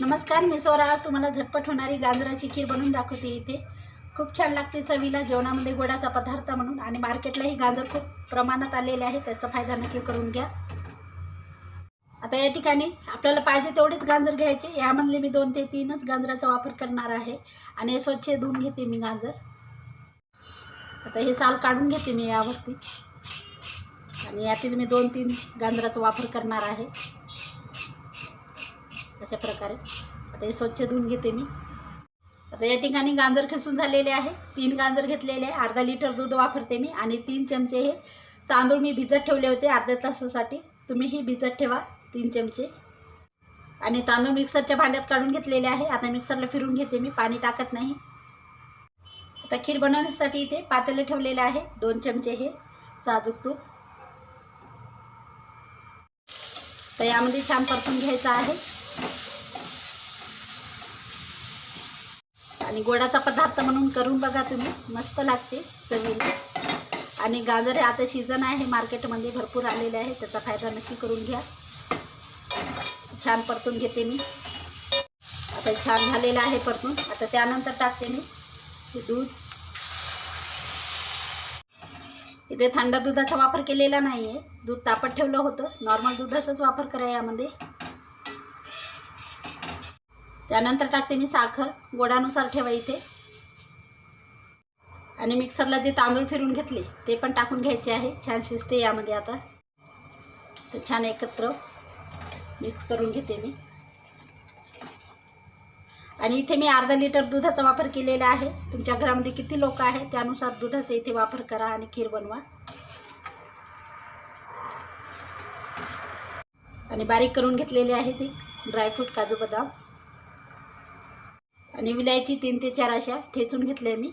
नमस्कार मी स्वरा तुम्हाला झटपट होणारी गाजराची खीर बनवून दाखवते इथे. खूप छान लागते चवीला जेवणामध्ये गोडाचा पदार्थ म्हणून. आणि मार्केटलाही गाजर खूप प्रमाणात आलेले आहे त्याचा फायदा नक्की करून घ्या. आता या ठिकाणी आपल्याला पाहिजे तेवढेच गाजर घ्यायचे. यामधले मी दोन ते तीनच गाजराचा वापर करणार आहे. आणि हे स्वच्छ धुवून घेते मी गाजर. आता हे साल काढून घेते मी यावरती. आणि यातील मी दोन तीन गाजराचा वापर करणार आहे. अशा प्रकारे आता हे स्वच्छ धुवून घेते मी. आता या ठिकाणी गाजर खिसून झालेले आहे. तीन गाजर घेतलेले आहे. अर्धा लिटर दूध वापरते मी आणि तीन चमचे हे तांदूळ मी भिजत ठेवले होते अर्ध्या तासासाठी. तुम्हीही भिजत ठेवा तीन चमचे. आणि तांदूळ मिक्सरच्या भांड्यात काढून घेतलेले आहे. आता मिक्सरला फिरून घेते मी पाणी टाकत नाही. आता खीर बनवण्यासाठी इथे पातेले ठेवलेले आहे. दोन चमचे हे साजूक तूप. तर यामध्ये छान परतून घ्यायचं आहे. आणि गोडाचा पदार्थ म्हणून करून बघा तुम्ही. मस्त लागते चवीला. आणि गाजर हे आता सीझन आहे मार्केटमध्ये भरपूर आलेले आहे त्याचा फायदा नक्की करून घ्या. छान परतून घेते मी. आता छान झालेलं आहे परतून. आता त्यानंतर टाकते मी दूध. इथे थंड दुधाचा वापर केलेला नाही आहे दूध तापत ठेवलं होतं. नॉर्मल दुधाचाच वापर करा यामध्ये. त्यानंतर टाकते मी साखर गोडानुसार ठेवा इथे. आणि मिक्सरला जे तांदूळ फिरून घेतले ते पण टाकून घ्यायचे आहे. छान शिजते यामध्ये आता. तर छान एकत्र मिक्स करून घेते मी. आणि इथे मी अर्धा लिटर दुधाचा वापर केलेला आहे. तुमच्या घरामध्ये किती लोक आहेत त्यानुसार दुधाचा इथे वापर करा आणि खीर बनवा. आणि बारीक करून घेतलेले आहे ती ड्रायफ्रूट काजू बदाम. आणि विलायची तीन ते चार अशा ठेचून घेतल्या मी.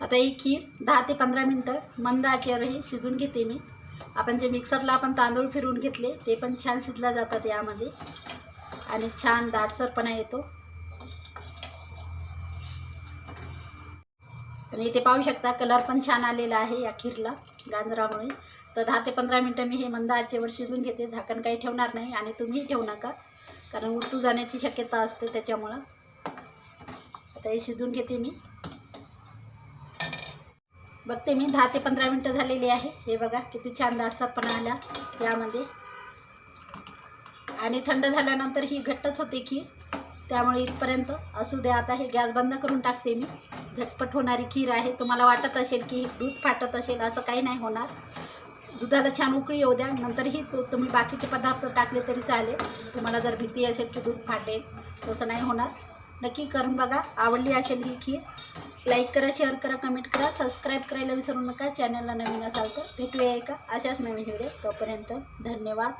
आता ही खीर दहा ते पंधरा मिनटं मंद आचेवरही शिजून घेते मी. आपण जे मिक्सरला आपण तांदूळ फिरवून घेतले ते पण छान शिजला जातात यामध्ये. आणि छान दाटसरपणा येतो आणि इथे पाहू शकता कलर पण छान आलेला आहे या खीरला गाजरामुळे. तर दहा ते पंधरा मिनटं मी हे मंद आचेवर शिजून घेते झाकण काही ठेवणार नाही आणि तुम्हीही ठेवू नका. कारण उतू जाण्याची शक्यता असते त्याच्यामुळं. आता हे शिजून घेते मी. बघते मी दहा ते पंधरा मिनटं झालेली आहे. हे बघा किती छान दाटसापणा आला यामध्ये. आणि थंड झाल्यानंतर ही घट्टच होते खीर. त्यामुळे इथपर्यंत असू द्या आता हे गॅस बंद करून टाकते मी. झटपट होणारी खीर आहे. तुम्हाला वाटत असेल की दूध फाटत असेल असं काही नाही होणार. दुधाला छान उकळी येऊ द्या. नंतरही तो तुम्ही बाकीचे पदार्थ टाकले तरी चालेल. तुम्हाला जर भीती असेल की दूध फाटेल तसं नाही होणार. नक्की करून बघा. आवडली असेल ही खीर लाईक करा शेअर करा कमेंट करा. सबस्क्राईब करायला विसरू नका. चॅनलला नवीन असाल तर भेटूया एका अशाच नवीन व्हिडिओ तोपर्यंत धन्यवाद.